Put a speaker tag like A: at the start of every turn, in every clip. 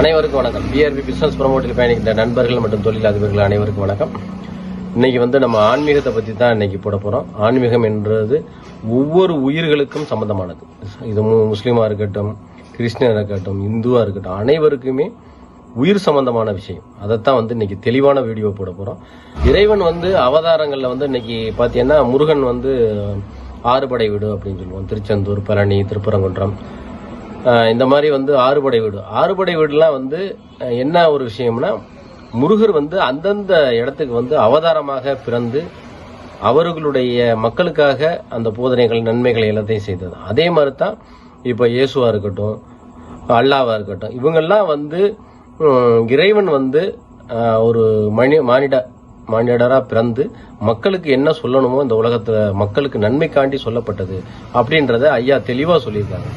A: அனைவருக்கும் வணக்கம். PRP business ப்ரமோட்டில் பயணிக்கின்ற நண்பர்கள் மற்றும் தொழிலதிபர்கள் அனைவருக்கும் வணக்கம். இன்னைக்கு வந்து நம்ம ஆன்மீகத்தை பற்றி தான் இன்னைக்கு போட போகிறோம் ஆன்மீகம் என்றது ஒவ்வொரு உயிர்களுக்கும் சம்பந்தமானது. இது முஸ்லீமாக முஸ்லீமா இருக்கட்டும் கிறிஸ்டியனாக இருக்கட்டும் இந்துவாக இருக்கட்டும் அனைவருக்குமே உயிர் சம்பந்தமான விஷயம். அதைத்தான் வந்து இன்னைக்கு தெளிவான வீடியோ போட போகிறோம் இறைவன் வந்து அவதாரங்களில் வந்து இன்னைக்கு பார்த்தீங்கன்னா முருகன் வந்து ஆறுபடை வீடு அப்படின்னு சொல்லுவோம். திருச்செந்தூர் பழனி திருப்பரங்குன்றம் இந்த மாதிரி வந்து ஆறுபடை வீடு. ஆறுபடை வீடுலாம் வந்து என்ன ஒரு விஷயம்னா முருகர் வந்து அந்தந்த இடத்துக்கு வந்து அவதாரமாக பிறந்து அவர்களுடைய மக்களுக்காக அந்த போதனைகள் நன்மைகள் எல்லாத்தையும் செய்தது. அதே மாதிரி தான் இப்போ இயேசுவாக இருக்கட்டும் அல்லாவாக இருக்கட்டும் இவங்கெல்லாம் வந்து இறைவன் வந்து ஒரு மனி மானிட மானிடராக பிறந்து மக்களுக்கு என்ன சொல்லணுமோ இந்த உலகத்தில் மக்களுக்கு நன்மைக்காண்டி சொல்லப்பட்டது. அப்படின்றத ஐயா தெளிவாக சொல்லியிருக்காங்க.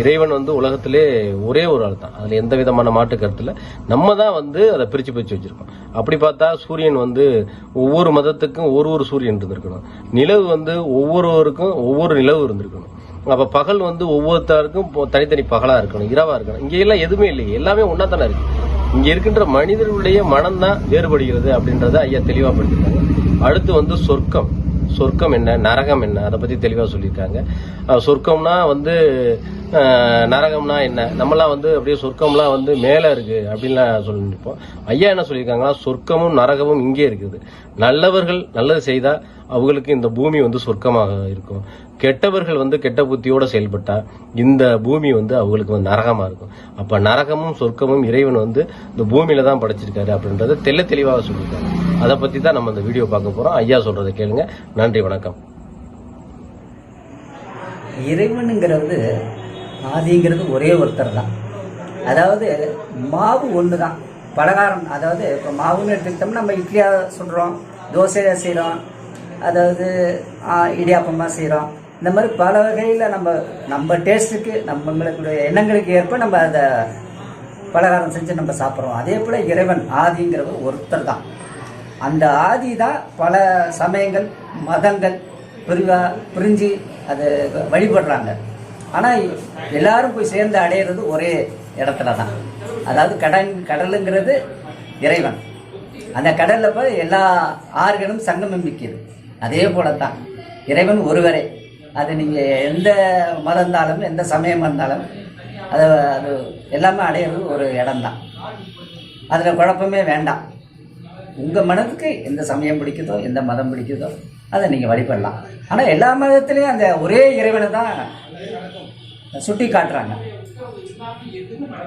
A: இறைவன் வந்து உலகத்திலே ஒரே ஒரு ஆள் தான் அதில் எந்த விதமான மாட்டு கருத்தில் நம்ம தான் வந்து அதை பிரித்து பிரித்து வச்சுருக்கோம். அப்படி பார்த்தா சூரியன் வந்து ஒவ்வொரு மதத்துக்கும் ஒரு ஒரு சூரியன் இருந்திருக்கணும். நிலவு வந்து ஒவ்வொருவருக்கும் ஒவ்வொரு நிலவு இருந்திருக்கணும். அப்போ பகல் வந்து ஒவ்வொருத்தருக்கும் தனித்தனி பகலாக இருக்கணும் இரவாக இருக்கணும். இங்கே எல்லாம் எதுவுமே இல்லையே. எல்லாமே ஒன்றா தானே இருக்குது இங்கே இருக்கின்ற மனிதர்களுடைய மனம் தான் வேறுபடுகிறது அப்படின்றத ஐயா தெளிவாக படுத்திருக்காங்க அடுத்து வந்து சொர்க்கம். சொர்க்கம் என்ன? நரகம் என்ன? அதை பற்றி தெளிவாக சொல்லியிருக்காங்க. சொர்க்கம்னா வந்து நரகம்னா என்ன? நம்மலாம் வந்து அப்படியே சொர்க்கம்லாம் வந்து மேலே இருக்குது அப்படின்லாம் சொல்லி ஐயா என்ன சொல்லியிருக்காங்கன்னா சொர்க்கமும் நரகமும் இங்கே இருக்குது. நல்லவர்கள் நல்லது செய்தால் அவங்களுக்கு இந்த பூமி வந்து சொர்க்கமாக இருக்கும். கெட்டவர்கள் வந்து கெட்ட புத்தியோடு செயல்பட்டால் இந்த பூமி வந்து அவங்களுக்கு வந்து நரகமாக இருக்கும். அப்போ நரகமும் சொர்க்கமும் இறைவன் வந்து இந்த பூமியில தான் படைச்சிருக்காரு அப்படின்றத தெல்ல தெளிவாக சொல்லியிருக்காங்க அதை பற்றி தான் நம்ம இந்த வீடியோ பார்க்க போகிறோம் ஐயா சொல்கிறத கேளுங்க. நன்றி வணக்கம்.
B: இறைவனுங்கிறது ஆதிங்கிறது ஒரே ஒருத்தர் தான். அதாவது மாவு ஒன்று தான் பலகாரம் அதாவது இப்போ மாவுன்னு எடுத்துக்கிட்டோம்னா நம்ம இட்லியாக சொல்கிறோம் தோசையாக செய்கிறோம் அதாவது இடியாப்பமாக செய்கிறோம் இந்த மாதிரி பல வகையில் நம்ம நம்ம டேஸ்ட்டுக்கு நம்மளுடைய எண்ணங்களுக்கு ஏற்ப நம்ம அதை பலகாரம் செஞ்சு நம்ம சாப்பிட்றோம். அதே போல் இறைவன் ஆதிங்கிறவர் ஒருத்தர் தான். அந்த ஆதி தான் பல சமயங்கள் மதங்கள் பிரிவாக பிரிஞ்சு அதை வழிபடுறாங்க. ஆனால் எல்லாரும் போய் சேர்ந்து அடையிறது ஒரே இடத்துல தான் அதாவது கடல் கடலுங்கிறது இறைவன். அந்த கடலில் போய் எல்லா ஆறுகளும் சங்கமம் நிற்கிது அதே போல தான் இறைவன் ஒருவரே. அது நீங்கள் எந்த மதம் இருந்தாலும் எந்த சமயம் இருந்தாலும் அதை அது எல்லாமே அடையிறது ஒரு இடம்தான். அதில் குழப்பமே வேண்டாம். உங்கள் மனதுக்கு எந்த சமயம் பிடிக்குதோ எந்த மதம் பிடிக்குதோ அதை நீங்கள் வழிபடலாம். ஆனால் எல்லா மதத்துலேயும் அந்த ஒரே இறைவனை தான் சுட்டி காட்டுறாங்க.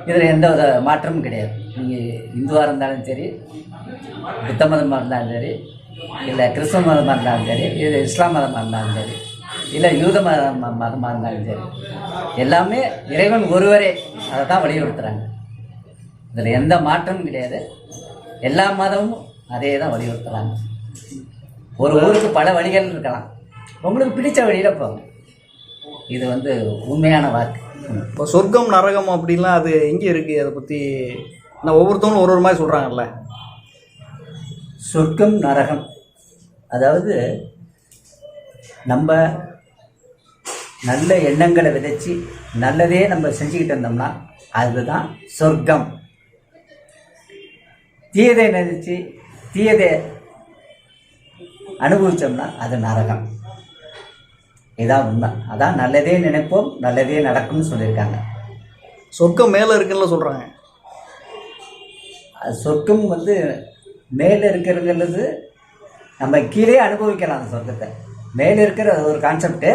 B: இதில் எந்த வித மாற்றமும் கிடையாது. நீங்கள் இந்துவாக இருந்தாலும் சரி புத்த மதமாக இருந்தாலும் சரி இல்லை கிறிஸ்தவ மதமாக இருந்தாலும் சரி இது இஸ்லாம் மதமாக இருந்தாலும் சரி இல்லை யூத மத மதமாக இருந்தாலும் சரி எல்லாமே இறைவன் ஒருவரே. அதை தான் வலியுறுத்துகிறாங்க இதில் எந்த மாற்றமும் கிடையாது. எல்லா மதமும் அதே தான் வலியுறுத்துகிறாங்க ஒரு ஊருக்கு பல வழிகள் இருக்கலாம். உங்களுக்கு பிடித்த வழியில் போகும் இது வந்து உண்மையான வாக்கு.
C: இப்போ சொர்க்கம் நரகம் அப்படிலாம் அது எங்கே இருக்குது அதை பற்றி நான் ஒவ்வொருத்தவங்களும் ஒரு ஒரு மாதிரி சொல்கிறாங்கல்ல
B: சொர்க்கம் நரகம். அதாவது நம்ம நல்ல எண்ணங்களை விதைச்சி நல்லதே நம்ம செஞ்சுக்கிட்டு இருந்தோம்னா அதுதான் சொர்க்கம். தீயதை நினைச்சு தீயதை அனுபவிச்சோம்னா அது நரகம். இதான் உண்மை. அதான் நல்லதே நினைப்போம் நல்லதே நடக்கும்னு சொல்லியிருக்காங்க.
C: சொர்க்கம் மேலே இருக்குன்னு சொல்கிறாங்க
B: அது சொர்க்கம் வந்து மேலே இருக்கிறதுங்கிறது நம்ம கீழே அனுபவிக்கலாம் அந்த சொர்க்கத்தை. மேலே இருக்கிற ஒரு கான்செப்ட்டு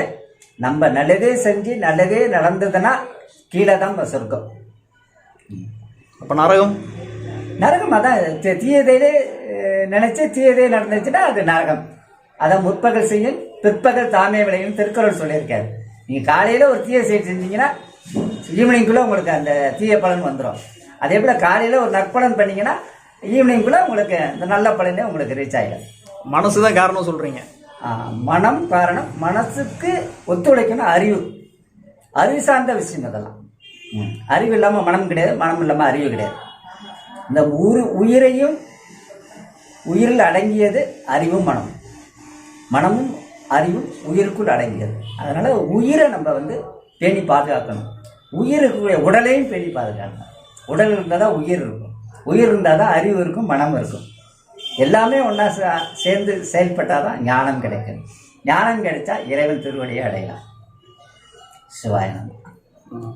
B: நம்ம நல்லதே செஞ்சு நல்லதே நடந்ததுன்னா கீழே தான் சொர்க்கம்.
C: அப்போ நரகம்?
B: நரகம் அதான் தீயதையிலே நினைச்சு தீயதே நடந்துச்சுன்னா அது நரகம். அதான் முற்பகல் செய்யும் பிற்பகல் தாமே விளையும் திருக்குறள் சொல்லியிருக்காரு. நீங்கள் காலையில் ஒரு தீய செயல் செஞ்சீங்கன்னா ஈவினிங்குள்ளே உங்களுக்கு அந்த தீய பலன் வந்துடும் அதே போல் காலையில் ஒரு நற்பலன் பண்ணீங்கன்னா ஈவினிங்குள்ளே உங்களுக்கு இந்த நல்ல பலனே உங்களுக்கு ரீச் ஆகிடும்
C: மனசு தான் காரணம் சொல்கிறீங்க
B: மனம் காரணம் மனசுக்கு ஒத்துழைக்கணும் அறிவு. அறிவு சார்ந்த விஷயம் அதெல்லாம். அறிவு இல்லாமல் மனம் கிடையாது மனம் இல்லாமல் அறிவு கிடையாது. இந்த உரு உயிரையும் உயிரில் அடங்கியது அறிவும் மனம் மனமும் அறிவும் உயிருக்குள் அடங்கியது. அதனால் உயிரை நம்ம வந்து பேணி பாதுகாக்கணும். உயிருக்கு உடலையும் பேணி பாதுகாக்கணும். உடல் இருந்தால் தான் உயிர் இருக்கும். உயிர் இருந்தால் தான் அறிவு இருக்கும் மனம் இருக்கும். எல்லாமே ஒன்றா சேர்ந்து செயல்பட்டால் தான் ஞானம் கிடைக்கும் ஞானம் கிடைச்சா இறைவன் திருவடியை அடையலாம். சிவாயனம்
C: ம்.